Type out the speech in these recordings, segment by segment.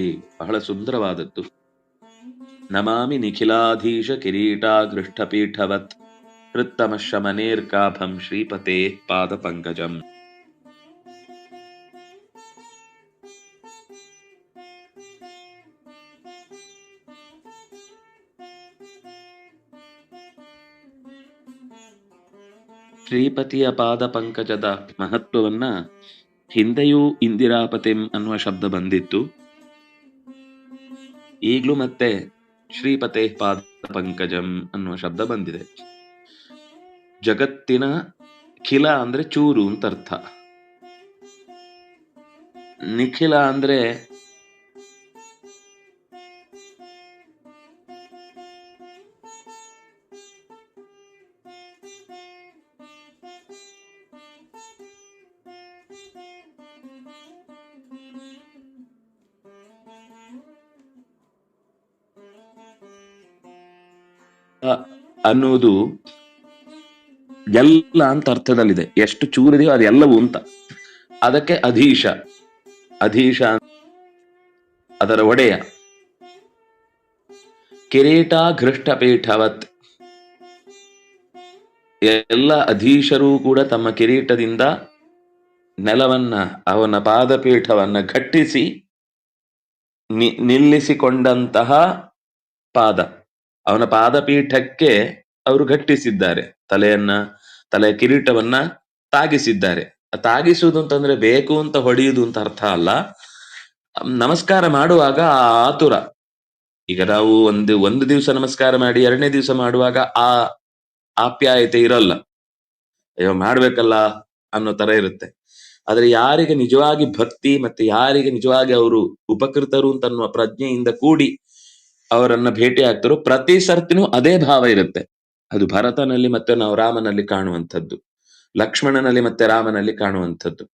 ಬಹಳ ಸುಂದರವಾದದ್ದು. ನಮಾಮಿ ನಿಖಿಲಾಧೀಶ ಕಿರೀಟಾಗೃಷ್ಟಪೀಠವತ್ ಹೃತ್ತಮಶಮನೇರ್ಕಾಭಂ ಶ್ರೀಪತೆ ಪಾದ ಪಂಕಜಂ ಶ್ರೀಪತಿಯ ಪಾದ ಪಂಕಜದ ಮಹತ್ವವನ್ನ ಹಿಂದೆಯೂ ಇಂದಿರಾಪತಿಂ ಅನ್ನುವ ಶಬ್ದ ಬಂದಿತ್ತು. ಈಗಲೂ ಮತ್ತೆ ಶ್ರೀಪತೆ ಪಾದ ಪಂಕಜಂ ಅನ್ನುವ ಶಬ್ದ ಬಂದಿದೆ. ಜಗತ್ತಿನ ಖಿಲ ಅಂದ್ರೆ ಚೂರು ಅಂತ ಅರ್ಥ. ನಿಖಿಲ ಅಂದ್ರೆ ಅನ್ನುವುದು ಎಲ್ಲ ಅಂತ ಅರ್ಥದಲ್ಲಿದೆ. ಎಷ್ಟು ಚೂರಿದೆಯೋ ಅದೆಲ್ಲವೂ ಅಂತ. ಅದಕ್ಕೆ ಅಧೀಶ. ಅಧೀಶ ಅದರ ಒಡೆಯ. ಕಿರೀಟ ಘೃಷ್ಟಪೀಠವತ್ ಎಲ್ಲ ಅಧೀಶರೂ ಕೂಡ ತಮ್ಮ ಕಿರೀಟದಿಂದ ನೆಲವನ್ನ, ಅವನ ಪಾದಪೀಠವನ್ನ ಘಟ್ಟಿಸಿ ನಿಲ್ಲಿಸಿಕೊಂಡಂತಹ ಪಾದ. ಅವನ ಪಾದಪೀಠಕ್ಕೆ ಅವರು ಘಟ್ಟಿಸಿದ್ದಾರೆ ತಲೆಯನ್ನ, ತಲೆಯ ಕಿರೀಟವನ್ನ ತಾಗಿಸಿದ್ದಾರೆ. ತಾಗಿಸುವುದು ಅಂತಂದ್ರೆ ಬೇಕು ಅಂತ ಹೊಡೆಯುವುದು ಅಂತ ಅರ್ಥ ಅಲ್ಲ. ನಮಸ್ಕಾರ ಮಾಡುವಾಗ ಆ ಆತುರ. ಈಗ ನಾವು ಒಂದು ಒಂದು ದಿವಸ ನಮಸ್ಕಾರ ಮಾಡಿ, ಎರಡನೇ ದಿವಸ ಮಾಡುವಾಗ ಆ ಆಪ್ಯಾಯತೆ ಇರಲ್ಲ. ಅಯ್ಯೋ, ಮಾಡ್ಬೇಕಲ್ಲ ಅನ್ನೋ ತರ ಇರುತ್ತೆ. ಆದ್ರೆ ಯಾರಿಗೆ ನಿಜವಾಗಿ ಭಕ್ತಿ ಮತ್ತೆ ಯಾರಿಗೆ ನಿಜವಾಗಿ ಅವರು ಉಪಕೃತರು ಅಂತ ಅನ್ನುವ ಪ್ರಜ್ಞೆಯಿಂದ ಕೂಡಿ ಅವರನ್ನ ಭೇಟಿ ಆಗ್ತಾರೋ ಪ್ರತಿ ಸರ್ತಿನೂ ಅದೇ ಭಾವ ಇರುತ್ತೆ. ಅದು ಭರತನಲ್ಲಿ ಮತ್ತೆ ನಾವು ರಾಮನಲ್ಲಿ ಕಾಣುವಂಥದ್ದು. ಲಕ್ಷ್ಮಣನಲ್ಲಿ ಮತ್ತೆ ರಾಮನಲ್ಲಿ ಕಾಣುವಂಥದ್ದು.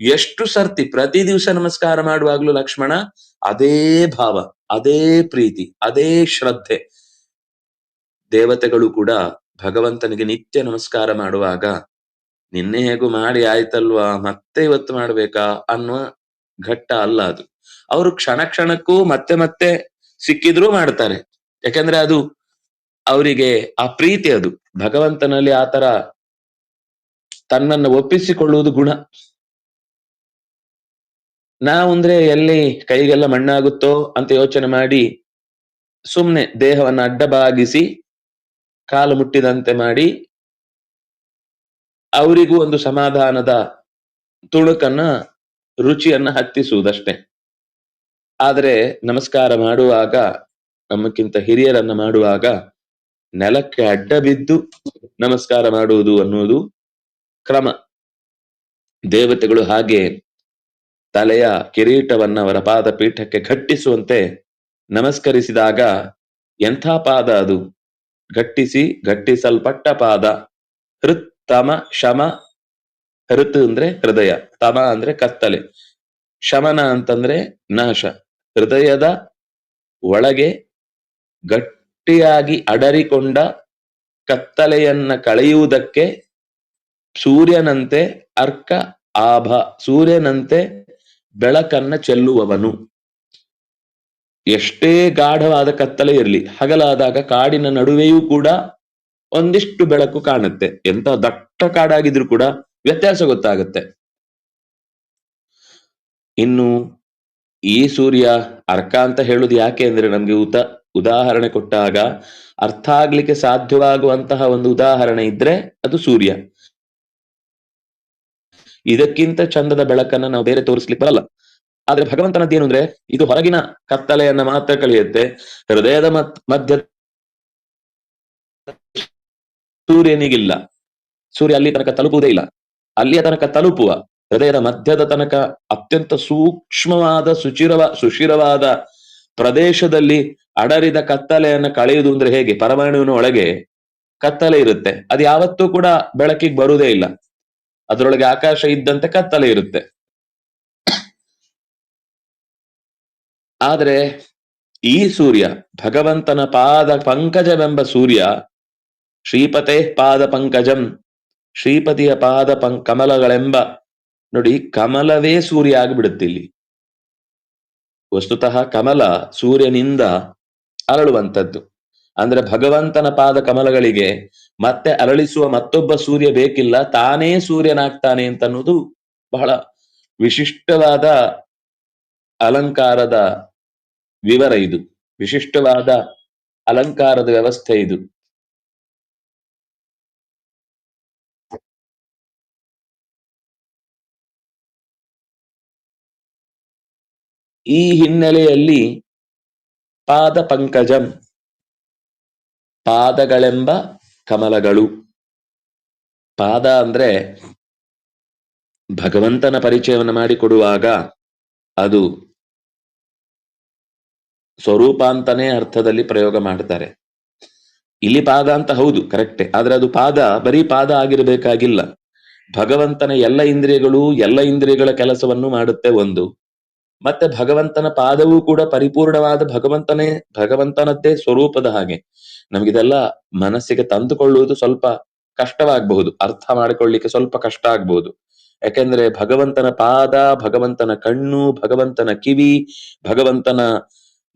ಎಷ್ಟು ಸರ್ತಿ ಪ್ರತಿ ದಿವಸ ನಮಸ್ಕಾರ ಮಾಡುವಾಗ್ಲೂ ಲಕ್ಷ್ಮಣ ಅದೇ ಭಾವ, ಅದೇ ಪ್ರೀತಿ, ಅದೇ ಶ್ರದ್ಧೆ. ದೇವತೆಗಳು ಕೂಡ ಭಗವಂತನಿಗೆ ನಿತ್ಯ ನಮಸ್ಕಾರ ಮಾಡುವಾಗ, ನಿನ್ನೆ ಹೇಗೂ ಮಾಡಿ ಆಯ್ತಲ್ವಾ, ಮತ್ತೆ ಇವತ್ತು ಮಾಡ್ಬೇಕಾ ಅನ್ನುವ ಘಟ್ಟ ಅಲ್ಲ ಅದು. ಅವರು ಕ್ಷಣ ಕ್ಷಣಕ್ಕೂ ಮತ್ತೆ ಮತ್ತೆ ಸಿಕ್ಕಿದ್ರೂ ಮಾಡ್ತಾರೆ. ಯಾಕಂದ್ರೆ ಅದು ಅವರಿಗೆ ಆ ಪ್ರೀತಿ ಅದು. ಭಗವಂತನಲ್ಲಿ ಆತರ ತನ್ನನ್ನು ಒಪ್ಪಿಸಿಕೊಳ್ಳುವುದು ಗುಣ. ನಾವಂದ್ರೆ ಎಲ್ಲಿ ಕೈಗೆಲ್ಲ ಮಣ್ಣಾಗುತ್ತೋ ಅಂತ ಯೋಚನೆ ಮಾಡಿ ಸುಮ್ನೆ ದೇಹವನ್ನ ಅಡ್ಡಬಾಗಿಸಿ ಕಾಲು ಮುಟ್ಟಿದಂತೆ ಮಾಡಿ ಅವರಿಗೂ ಒಂದು ಸಮಾಧಾನದ ತುಣುಕನ್ನ ರುಚಿಯನ್ನ ಹತ್ತಿಸುವುದಷ್ಟೇ. ಆದರೆ ನಮಸ್ಕಾರ ಮಾಡುವಾಗ ನಮ್ಮಕ್ಕಿಂತ ಹಿರಿಯರನ್ನ ಮಾಡುವಾಗ ನೆಲಕ್ಕೆ ಅಡ್ಡ ಬಿದ್ದು ನಮಸ್ಕಾರ ಮಾಡುವುದು ಅನ್ನುವುದು ಕ್ರಮ. ದೇವತೆಗಳು ಹಾಗೆ ತಲೆಯ ಕಿರೀಟವನ್ನ ಅವರ ಪಾದ ಪೀಠಕ್ಕೆ ಘಟ್ಟಿಸುವಂತೆ ನಮಸ್ಕರಿಸಿದಾಗ ಎಂಥ ಪಾದ ಅದು? ಘಟ್ಟಿಸಿ ಘಟ್ಟಿಸಲ್ಪಟ್ಟ ಪಾದ. ಹೃತ್, ತಮ, ಶಮ. ಹೃತ್ ಅಂದ್ರೆ ಹೃದಯ, ತಮ ಅಂದ್ರೆ ಕತ್ತಲೆ. ಶಮನ ಅಂತಂದ್ರೆ ನಾಶ. ಹೃದಯದ ಒಳಗೆ ಗಟ್ಟಿಯಾಗಿ ಅಡರಿಕೊಂಡ ಕತ್ತಲೆಯನ್ನ ಕಳೆಯುವುದಕ್ಕೆ ಸೂರ್ಯನಂತೆ ಅರ್ಕ ಆಭ, ಸೂರ್ಯನಂತೆ ಬೆಳಕನ್ನ ಚೆಲ್ಲುವವನು. ಎಷ್ಟೇ ಗಾಢವಾದ ಕತ್ತಲೆ ಇರಲಿ, ಹಗಲಾದಾಗ ಕಾಡಿನ ನಡುವೆಯೂ ಕೂಡ ಒಂದಿಷ್ಟು ಬೆಳಕು ಕಾಣುತ್ತೆ. ಎಂತ ದಟ್ಟ ಕಾಡಾಗಿದ್ರು ಕೂಡ ವ್ಯತ್ಯಾಸ ಗೊತ್ತಾಗುತ್ತೆ. ಇನ್ನು ಈ ಸೂರ್ಯ ಅರ್ಕ ಅಂತ ಹೇಳುದು ಯಾಕೆ ಅಂದ್ರೆ ನಮ್ಗೆ ಉತ, ಉದಾಹರಣೆ ಕೊಟ್ಟಾಗ ಅರ್ಥ ಆಗ್ಲಿಕ್ಕೆ ಸಾಧ್ಯವಾಗುವಂತಹ ಒಂದು ಉದಾಹರಣೆ ಇದ್ರೆ ಅದು ಸೂರ್ಯ. ಇದಕ್ಕಿಂತ ಚಂದದ ಬೆಳಕನ್ನ ನಾವು ಬೇರೆ ತೋರಿಸ್ಲಿಕ್ಕೆ ಬರಲ್ಲ. ಆದ್ರೆ ಭಗವಂತನದ್ದು ಏನು ಅಂದ್ರೆ ಇದು ಹೊರಗಿನ ಕತ್ತಲೆಯನ್ನ ಮಾತ್ರ ಕಳೆಯುತ್ತೆ. ಹೃದಯದ ಮತ್, ಮಧ್ಯ ಸೂರ್ಯನಿಗಿಲ್ಲ. ಸೂರ್ಯ ಅಲ್ಲಿ ತನಕ ತಲುಪುವುದೇ ಇಲ್ಲ. ಅಲ್ಲಿಯ ತನಕ ತಲುಪುವ. ಹೃದಯದ ಮಧ್ಯದ ತನಕ ಅತ್ಯಂತ ಸೂಕ್ಷ್ಮವಾದ ಸುಚಿರವ, ಸುಶಿರವಾದ ಪ್ರದೇಶದಲ್ಲಿ ಅಡರಿದ ಕತ್ತಲೆಯನ್ನ ಕಳೆಯುವುದು ಅಂದ್ರೆ ಹೇಗೆ? ಪರಮಾಣುವಿನ ಒಳಗೆ ಕತ್ತಲೆ ಇರುತ್ತೆ. ಅದು ಯಾವತ್ತೂ ಕೂಡ ಬೆಳಕಿಗೆ ಬರುವುದೇ ಇಲ್ಲ. ಅದರೊಳಗೆ ಆಕಾಶ ಇದ್ದಂತೆ ಕತ್ತಲೆ ಇರುತ್ತೆ. ಆದ್ರೆ ಈ ಸೂರ್ಯ, ಭಗವಂತನ ಪಾದ ಪಂಕಜವೆಂಬ ಸೂರ್ಯ, ಶ್ರೀಪತೇ ಪಾದ ಪಂಕಜಂ, ಶ್ರೀಪತಿಯ ಪಾದ ಪಂ, ಕಮಲಗಳೆಂಬ ನೋಡಿ, ಕಮಲವೇ ಸೂರ್ಯ ಆಗಿಬಿಡುತ್ತೆ ಇಲ್ಲಿ. ವಸ್ತುತಃ ಕಮಲ ಸೂರ್ಯನಿಂದ ಅರಳುವಂಥದ್ದು. ಅಂದ್ರೆ ಭಗವಂತನ ಪಾದ ಕಮಲಗಳಿಗೆ ಮತ್ತೆ ಅರಳಿಸುವ ಮತ್ತೊಬ್ಬ ಸೂರ್ಯ ಬೇಕಿಲ್ಲ, ತಾನೇ ಸೂರ್ಯನಾಗ್ತಾನೆ ಅಂತ ಅನ್ನೋದು ಬಹಳ ವಿಶಿಷ್ಟವಾದ ಅಲಂಕಾರದ ವಿವರ ಇದು. ವಿಶಿಷ್ಟವಾದ ಅಲಂಕಾರದ ವ್ಯವಸ್ಥೆ ಇದು. ಈ ಹಿನ್ನೆಲೆಯಲ್ಲಿ ಪಾದ ಪಂಕಜಂ, ಪಾದಗಳೆಂಬ ಕಮಲಗಳು. ಪಾದ ಅಂದ್ರೆ ಭಗವಂತನ ಪರಿಚಯವನ್ನು ಮಾಡಿಕೊಡುವಾಗ ಅದು ಸ್ವರೂಪ ಅಂತನೇ ಅರ್ಥದಲ್ಲಿ ಪ್ರಯೋಗ ಮಾಡ್ತಾರೆ. ಇಲ್ಲಿ ಪಾದ ಅಂತ ಹೌದು, ಕರೆಕ್ಟ್. ಆದ್ರೆ ಅದು ಪಾದ, ಬರೀ ಪಾದ ಆಗಿರಬೇಕಾಗಿಲ್ಲ. ಭಗವಂತನ ಎಲ್ಲ ಇಂದ್ರಿಯಗಳು ಎಲ್ಲ ಇಂದ್ರಿಯಗಳ ಕೆಲಸವನ್ನು ಮಾಡುತ್ತೆ ಒಂದು. ಮತ್ತೆ ಭಗವಂತನ ಪಾದವೂ ಕೂಡ ಪರಿಪೂರ್ಣವಾದ ಭಗವಂತನೇ, ಭಗವಂತನದ್ದೇ ಸ್ವರೂಪದ ಹಾಗೆ. ನಮಗಿದೆಲ್ಲ ಮನಸ್ಸಿಗೆ ತಂದುಕೊಳ್ಳುವುದು ಸ್ವಲ್ಪ ಕಷ್ಟವಾಗಬಹುದು. ಅರ್ಥ ಮಾಡಿಕೊಳ್ಳಿಕ್ಕೆ ಸ್ವಲ್ಪ ಕಷ್ಟ ಆಗ್ಬಹುದು. ಯಾಕೆಂದ್ರೆ ಭಗವಂತನ ಪಾದ, ಭಗವಂತನ ಕಣ್ಣು, ಭಗವಂತನ ಕಿವಿ, ಭಗವಂತನ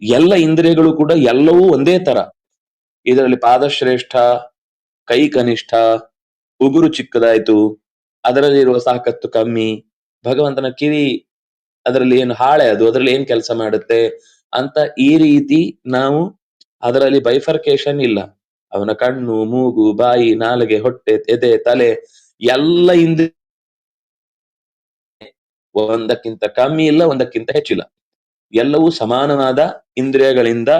ಎಲ್ಲ ಇಂದ್ರಿಯಗಳು ಕೂಡ ಎಲ್ಲವೂ ಒಂದೇ ತರ ಇದರಲ್ಲಿ ಪಾದಶ್ರೇಷ್ಠ ಕೈ ಕನಿಷ್ಠ ಉಗುರು ಚಿಕ್ಕದಾಯ್ತು, ಅದರಲ್ಲಿರುವ ಸಾಕತ್ತು ಕಮ್ಮಿ, ಭಗವಂತನ ಕಿವಿ ಅದರಲ್ಲಿ ಏನು ಹಾಳೆ ಅದು, ಅದರಲ್ಲಿ ಏನ್ ಕೆಲಸ ಮಾಡುತ್ತೆ ಅಂತ ಈ ರೀತಿ ನಾವು ಅದರಲ್ಲಿ ಬೈಫರ್ಕೇಶನ್ ಇಲ್ಲ. ಅವನ ಕಣ್ಣು, ಮೂಗು, ಬಾಯಿ, ನಾಲಿಗೆ, ಹೊಟ್ಟೆ, ಎದೆ, ತಲೆ ಎಲ್ಲ ಹಿಂದ ಒಂದಕ್ಕಿಂತ ಕಮ್ಮಿ ಇಲ್ಲ, ಒಂದಕ್ಕಿಂತ ಹೆಚ್ಚಿಲ್ಲ. ಎಲ್ಲವೂ ಸಮಾನವಾದ ಇಂದ್ರಿಯಗಳಿಂದ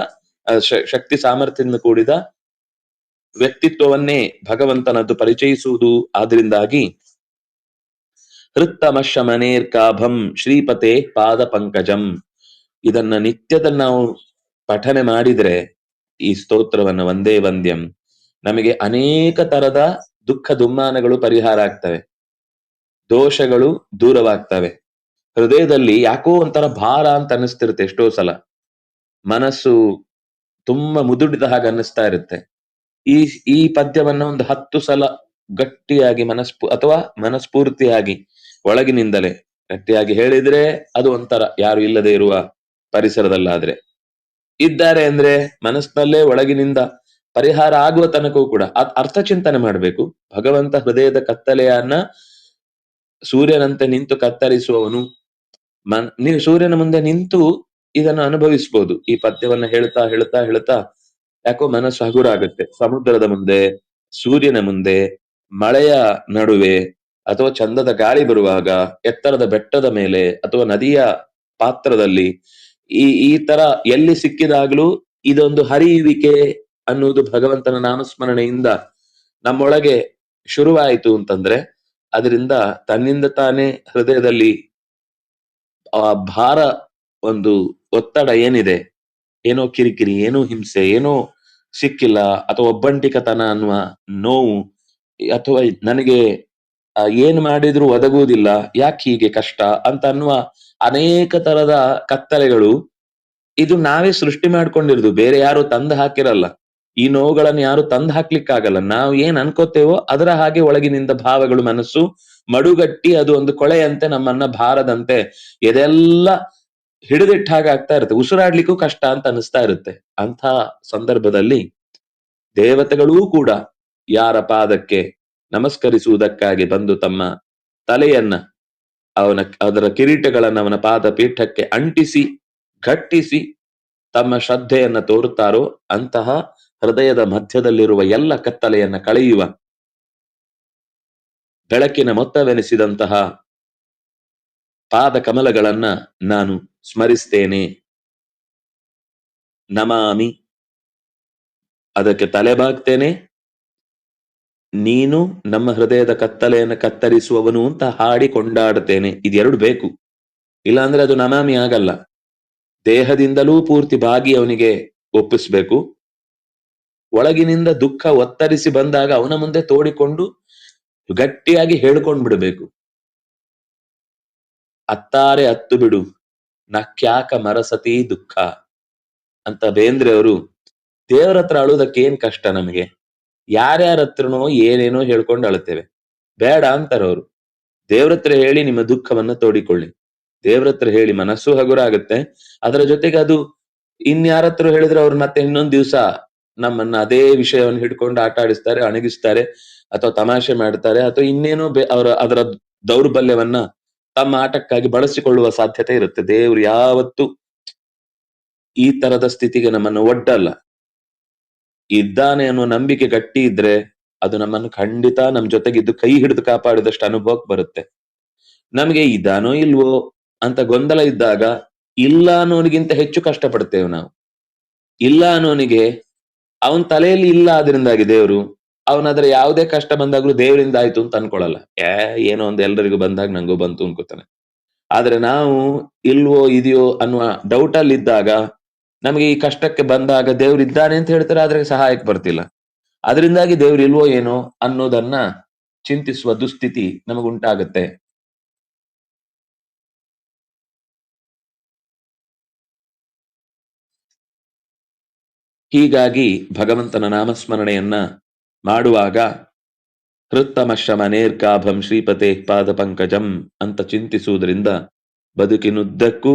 ಶಕ್ತಿ ಸಾಮರ್ಥ್ಯದಿಂದ ಕೂಡಿದ ವ್ಯಕ್ತಿತ್ವವನ್ನೇ ಭಗವಂತನದ್ದು ಪರಿಚಯಿಸುವುದು ಆದ್ರಿಂದಾಗಿ ಹೃತ್ತಮಶಮನೇರ್ಕಾಭಂ ಶ್ರೀಪತೆ ಪಾದ ಪಂಕಜಂ ಇದನ್ನ ನಿತ್ಯದ ನಾವು ಪಠನೆ ಮಾಡಿದ್ರೆ ಈ ಸ್ತೋತ್ರವನ್ನ ಒಂದೇ ವಂದ್ಯಂ ನಮಗೆ ಅನೇಕ ತರದ ದುಃಖ ದುಮ್ಮಾನಗಳು ಪರಿಹಾರ ಆಗ್ತವೆ. ದೋಷಗಳು ದೂರವಾಗ್ತವೆ. ಹೃದಯದಲ್ಲಿ ಯಾಕೋ ಒಂಥರ ಭಾರ ಅಂತ ಅನ್ನಿಸ್ತಿರುತ್ತೆ ಎಷ್ಟೋ ಸಲ. ಮನಸ್ಸು ತುಂಬಾ ಮುದುಡಿದ ಹಾಗೆ ಅನ್ನಿಸ್ತಾ ಇರುತ್ತೆ. ಈ ಈ ಪದ್ಯವನ್ನ ಒಂದು ಹತ್ತು ಸಲ ಗಟ್ಟಿಯಾಗಿ ಮನಸ್ಪು, ಅಥವಾ ಮನಸ್ಫೂರ್ತಿಯಾಗಿ ಒಳಗಿನಿಂದಲೇ. ಗಟ್ಟಿಯಾಗಿ ಹೇಳಿದ್ರೆ ಅದು ಒಂಥರ ಯಾರು ಇಲ್ಲದೆ ಇರುವ ಪರಿಸರದಲ್ಲಾದ್ರೆ. ಇದ್ದಾರೆ ಅಂದ್ರೆ ಮನಸ್ಸಿನಲ್ಲೇ ಒಳಗಿನಿಂದ ಪರಿಹಾರ ಆಗುವ ತನಕವೂ ಕೂಡ ಅರ್ಥ ಚಿಂತನೆ ಮಾಡಬೇಕು. ಭಗವಂತ ಹೃದಯದ ಕತ್ತಲೆಯನ್ನ ಸೂರ್ಯನಂತೆ ನಿಂತು ಕತ್ತರಿಸುವವನು ಮನ್ ನೀವು ಸೂರ್ಯನ ಮುಂದೆ ನಿಂತು ಇದನ್ನು ಅನುಭವಿಸಬಹುದು ಈ ಪದ್ಯವನ್ನ ಹೇಳ್ತಾ ಹೇಳ್ತಾ ಹೇಳ್ತಾ ಯಾಕೋ ಮನಸ್ಸು ಹಗುರ ಆಗುತ್ತೆ ಸಮುದ್ರದ ಮುಂದೆ, ಸೂರ್ಯನ ಮುಂದೆ, ಮಳೆಯ ನಡುವೆ ಅಥವಾ ಚಂದದ ಗಾಳಿ ಬರುವಾಗ, ಎತ್ತರದ ಬೆಟ್ಟದ ಮೇಲೆ ಅಥವಾ ನದಿಯ ಪಾತ್ರದಲ್ಲಿ ಈ ಈ ತರ ಎಲ್ಲಿ ಸಿಕ್ಕಿದಾಗ್ಲೂ ಇದೊಂದು ಹರಿಯುವಿಕೆ ಅನ್ನುವುದು ಭಗವಂತನ ನಾಮಸ್ಮರಣೆಯಿಂದ ನಮ್ಮೊಳಗೆ ಶುರುವಾಯಿತು ಅಂತಂದ್ರೆ, ಅದರಿಂದ ತನ್ನಿಂದ ತಾನೇ ಹೃದಯದಲ್ಲಿ ಆ ಭಾರ ಒಂದು ಒತ್ತಡ ಏನಿದೆ, ಏನೋ ಕಿರಿಕಿರಿ, ಏನೋ ಹಿಂಸೆ, ಏನೋ ಸಿಕ್ಕಿಲ್ಲ ಅಥವಾ ಒಬ್ಬಂಟಿಕತನ ಅನ್ನುವ ನೋವು ಅಥವಾ ನನಗೆ ಏನ್ ಮಾಡಿದ್ರು ಒದಗುವುದಿಲ್ಲ, ಯಾಕೆ ಹೀಗೆ ಕಷ್ಟ ಅಂತ ಅನ್ನುವ ಅನೇಕ ತರದ ಕತ್ತಲೆಗಳು ಇದು ನಾವೇ ಸೃಷ್ಟಿ ಮಾಡ್ಕೊಂಡಿರೋದು ಬೇರೆ ಯಾರು ತಂದು ಹಾಕಿರಲ್ಲ. ಈ ನೋವುಗಳನ್ನು ಯಾರು ತಂದು ಹಾಕ್ಲಿಕ್ಕಾಗಲ್ಲ. ನಾವು ಏನ್ ಅನ್ಕೋತೇವೋ ಅದರ ಹಾಗೆ ಒಳಗಿನಿಂದ ಭಾವಗಳು, ಮನಸ್ಸು ಮಡುಗಟ್ಟಿ ಅದು ಒಂದು ಕೊಳೆಯಂತೆ ನಮ್ಮನ್ನ ಭಾರದಂತೆ ಇದೆಲ್ಲ ಹಿಡಿದಿಟ್ಟ ಹಾಗೆ ಆಗ್ತಾ ಇರುತ್ತೆ. ಉಸಿರಾಡ್ಲಿಕ್ಕೂ ಕಷ್ಟ ಅಂತ ಅನಿಸ್ತಾ ಇರುತ್ತೆ. ಅಂತ ಸಂದರ್ಭದಲ್ಲಿ ದೇವತೆಗಳೂ ಕೂಡ ಯಾರ ಪಾದಕ್ಕೆ ನಮಸ್ಕರಿಸುವುದಕ್ಕಾಗಿ ಬಂದು ತಮ್ಮ ತಲೆಯನ್ನ ಅವನ, ಅದರ ಕಿರೀಟಗಳನ್ನು ಅವನ ಪಾದ ಪೀಠಕ್ಕೆ ಅಂಟಿಸಿ ಘಟ್ಟಿಸಿ ತಮ್ಮ ಶ್ರದ್ಧೆಯನ್ನ ತೋರುತ್ತಾರೋ ಅಂತಹ ಹೃದಯದ ಮಧ್ಯದಲ್ಲಿರುವ ಎಲ್ಲ ಕತ್ತಲೆಯನ್ನ ಕಳೆಯುವ ಬೆಳಕಿನ ಮೊತ್ತವೆನಿಸಿದಂತಹ ಪಾದ ಕಮಲಗಳನ್ನ ನಾನು ಸ್ಮರಿಸ್ತೇನೆ. ನಮಾಮಿ. ಅದಕ್ಕೆ ತಲೆ ಬಾಗ್ತೇನೆ. ನೀನು ನಮ್ಮ ಹೃದಯದ ಕತ್ತಲೆಯನ್ನು ಕತ್ತರಿಸುವವನು ಅಂತ ಹಾಡಿ ಕೊಂಡಾಡ್ತೇನೆ ಇದೆರಡು ಬೇಕು. ಇಲ್ಲಾಂದ್ರೆ ಅದು ನಮಾಮಿ ಆಗಲ್ಲ. ದೇಹದಿಂದಲೂ ಪೂರ್ತಿ ಬಾಗಿ ಅವನಿಗೆ ಒಪ್ಪಿಸ್ಬೇಕು. ಒಳಗಿನಿಂದ ದುಃಖ ಒತ್ತರಿಸಿ ಬಂದಾಗ ಅವನ ಮುಂದೆ ತೋಡಿಕೊಂಡು ಗಟ್ಟಿಯಾಗಿ ಹೇಳ್ಕೊಂಡ್ ಬಿಡಬೇಕು. ಅತ್ತಾರೆ ಅತ್ತು ಬಿಡು. ನಕ್ಯಾಕ ಮರಸತಿ ದುಃಖ. ಅಂತ ಬೇಂದ್ರೆ ಅವರು ದೇವರ ಹತ್ರ ಅಳುವುದಕ್ಕೆ ಏನ್ ಕಷ್ಟ ನಮಗೆ? ಯಾರ್ಯಾರ ಹತ್ರನೋ ಏನೇನೋ ಹೇಳ್ಕೊಂಡು ಅಳುತ್ತೇವೆ. ಬೇಡ ಅಂತಾರವ್ರು. ದೇವ್ರತ್ರ ದೇವ್ರ ಹೇಳಿ ನಿಮ್ಮ ದುಃಖವನ್ನ ತೋಡಿಕೊಳ್ಳಿ. ದೇವ್ರತ್ರ ಹೇಳಿ ಮನಸ್ಸು ಹಗುರ ಆಗುತ್ತೆ ಅದರ ಜೊತೆಗೆ ಅದು ಇನ್ಯಾರ ಹತ್ರ ಹೇಳಿದ್ರೆ ಅವ್ರು ಮತ್ತೆ ಇನ್ನೊಂದ್ ದಿವಸ ನಮ್ಮನ್ನ ಅದೇ ವಿಷಯವನ್ನು ಹಿಡ್ಕೊಂಡು ಆಟ ಆಡಿಸ್ತಾರೆ, ಅಣಗಿಸ್ತಾರೆ, ಅಥವಾ ತಮಾಷೆ ಮಾಡ್ತಾರೆ, ಅಥವಾ ಇನ್ನೇನೋ ಅವರ ಅದರ ದೌರ್ಬಲ್ಯವನ್ನ ತಮ್ಮ ಆಟಕ್ಕಾಗಿ ಬಳಸಿಕೊಳ್ಳುವ ಸಾಧ್ಯತೆ ಇರುತ್ತೆ. ದೇವ್ರು ಯಾವತ್ತು ಈ ತರದ ಸ್ಥಿತಿಗೆ ನಮ್ಮನ್ನು ಒಡ್ಡಲ್ಲ. ಇದ್ದಾನೆ ಅನ್ನೋ ನಂಬಿಕೆ ಗಟ್ಟಿ ಇದ್ರೆ ಅದು ನಮ್ಮನ್ನು ಖಂಡಿತ ನಮ್ ಜೊತೆಗಿದ್ದು ಕೈ ಹಿಡಿದು ಕಾಪಾಡಿದಷ್ಟು ಅನುಭವಕ್ಕೆ ಬರುತ್ತೆ. ನಮಗೆ ಇದಾನೋ ಇಲ್ವೋ ಅಂತ ಗೊಂದಲ ಇದ್ದಾಗ ಇಲ್ಲ ಅನ್ನೋನಿಗಿಂತ ಹೆಚ್ಚು ಕಷ್ಟ ಪಡ್ತೇವೆ ನಾವು. ಇಲ್ಲ ಅನ್ನೋನಿಗೆ ಅವನ ತಲೆಯಲ್ಲಿ ಇಲ್ಲ ಅದರಿಂದಾಗಿ ದೇವರು, ಅವನಾದ್ರೆ ಯಾವುದೇ ಕಷ್ಟ ಬಂದಾಗ್ಲೂ ದೇವರಿಂದ ಆಯ್ತು ಅಂತ ಅನ್ಕೊಳ್ಳಲ್ಲ ಏ, ಏನೋ ಒಂದು ಎಲ್ಲರಿಗೂ ಬಂದಾಗ ನಂಗೂ ಬಂತು ಅನ್ಕೋತಾನೆ. ಆದ್ರೆ ನಾವು ಇಲ್ವೋ, ಇದೆಯೋ ಅನ್ನುವ ಡೌಟ್ ಅಲ್ಲಿ ಇದ್ದಾಗ ನಮಗೆ ಈ ಕಷ್ಟಕ್ಕೆ ಬಂದಾಗ ದೇವ್ರು ಇದ್ದಾನೆ ಅಂತ ಹೇಳ್ತಾರೆ, ಆದ್ರೆ ಸಹಾಯಕ್ಕೆ ಬರ್ತಿಲ್ಲ. ಅದರಿಂದಾಗಿ ದೇವ್ರು ಇಲ್ವೋ ಏನೋ ಅನ್ನೋದನ್ನ ಚಿಂತಿಸುವ ದುಸ್ಥಿತಿ ನಮಗುಂಟಾಗತ್ತೆ. ಹೀಗಾಗಿ ಭಗವಂತನ ನಾಮಸ್ಮರಣೆಯನ್ನ ಮಾಡುವಾಗ ಹೃತ್ತಮಶ್ರಮ ಶ್ರಮನೇರ್ಕಾಭಂ ಶ್ರೀಪತೆ ಪಾದ ಪಂಕಜಂ ಅಂತ ಚಿಂತಿಸುವುದರಿಂದ ಬದುಕಿನುದ್ದಕ್ಕೂ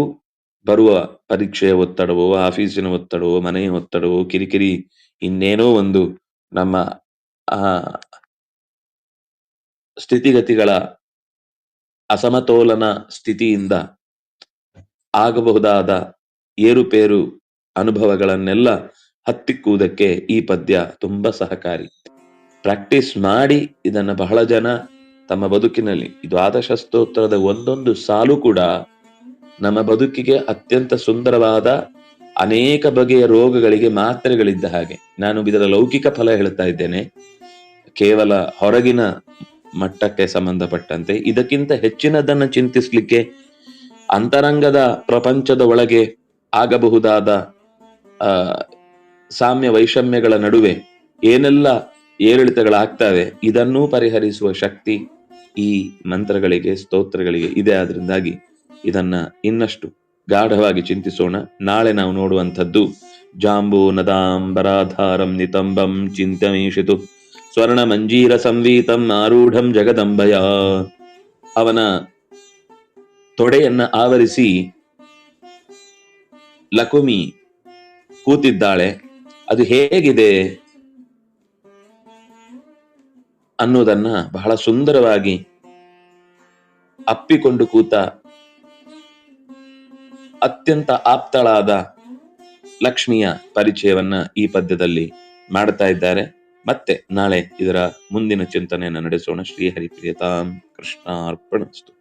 ಬರುವ ಪರೀಕ್ಷೆಯ ಒತ್ತಡವೋ, ಆಫೀಸಿನ ಒತ್ತಡವೋ, ಮನೆಯ ಒತ್ತಡವೋ, ಕಿರಿಕಿರಿ ಇನ್ನೇನೋ ಒಂದು ನಮ್ಮ, ಆ, ಸ್ಥಿತಿಗತಿಗಳ ಅಸಮತೋಲನ ಸ್ಥಿತಿಯಿಂದ ಆಗಬಹುದಾದ ಏರುಪೇರು ಅನುಭವಗಳನ್ನೆಲ್ಲ ಹತ್ತಿಕ್ಕುವುದಕ್ಕೆ ಈ ಪದ್ಯ ತುಂಬಾ ಸಹಕಾರಿ. ಪ್ರಾಕ್ಟೀಸ್ ಮಾಡಿ ಇದನ್ನ ಬಹಳ ಜನ ತಮ್ಮ ಬದುಕಿನಲ್ಲಿ, ಇದು ಆದರ್ಶ ಒಂದೊಂದು ಸಾಲು ಕೂಡ ನಮ್ಮ ಬದುಕಿಗೆ ಅತ್ಯಂತ ಸುಂದರವಾದ ಅನೇಕ ಬಗೆಯ ರೋಗಗಳಿಗೆ ಮಾತ್ರೆಗಳಿದ್ದ ಹಾಗೆ. ನಾನು ಇದರ ಲೌಕಿಕ ಫಲ ಹೇಳ್ತಾ ಇದ್ದೇನೆ. ಕೇವಲ ಹೊರಗಿನ ಮಟ್ಟಕ್ಕೆ ಸಂಬಂಧಪಟ್ಟಂತೆ ಇದಕ್ಕಿಂತ ಹೆಚ್ಚಿನದನ್ನ ಚಿಂತಿಸ್ಲಿಕ್ಕೆ ಅಂತರಂಗದ ಪ್ರಪಂಚದ ಒಳಗೆ ಆಗಬಹುದಾದ ಸಾಮ್ಯ ವೈಷಮ್ಯಗಳ ನಡುವೆ ಏನೆಲ್ಲ ಏರಿಳಿತಗಳಾಗ್ತವೆ, ಇದನ್ನೂ ಪರಿಹರಿಸುವ ಶಕ್ತಿ ಈ ಮಂತ್ರಗಳಿಗೆ, ಸ್ತೋತ್ರಗಳಿಗೆ ಇದೆ. ಆದ್ರಿಂದಾಗಿ ಇದನ್ನ ಇನ್ನಷ್ಟು ಗಾಢವಾಗಿ ಚಿಂತಿಸೋಣ. ನಾಳೆ ನಾವು ನೋಡುವಂಥದ್ದು ಜಾಂಬೂ ನದಾಂಬರಾಧಾರಂ ನಿತಂಬಂ ಚಿಂತಮೀಷಿತು ಸ್ವರ್ಣ ಮಂಜೀರ ಸಂವೀತಂ ಆರೂಢಂ ಜಗದಂಬಯ. ಅವನ ತೊಡೆಯನ್ನ ಆವರಿಸಿ ಲಕುಮಿ ಕೂತಿದ್ದಾಳೆ. ಅದು ಹೇಗಿದೆ ಅನ್ನೋದನ್ನ ಬಹಳ ಸುಂದರವಾಗಿ ಅಪ್ಪಿಕೊಂಡು ಕೂತ ಅತ್ಯಂತ ಆಪ್ತಳಾದ ಲಕ್ಷ್ಮಿಯ ಪರಿಚಯವನ್ನ ಈ ಪದ್ಯದಲ್ಲಿ ಮಾಡ್ತಾ ಇದ್ದಾರೆ. ಮತ್ತೆ ನಾಳೆ ಇದರ ಮುಂದಿನ ಚಿಂತನೆಯನ್ನು ನಡೆಸೋಣ. ಶ್ರೀಹರಿ ಪ್ರಿಯತಾಂ ಕೃಷ್ಣ ಅರ್ಪಣಿಸ್ತು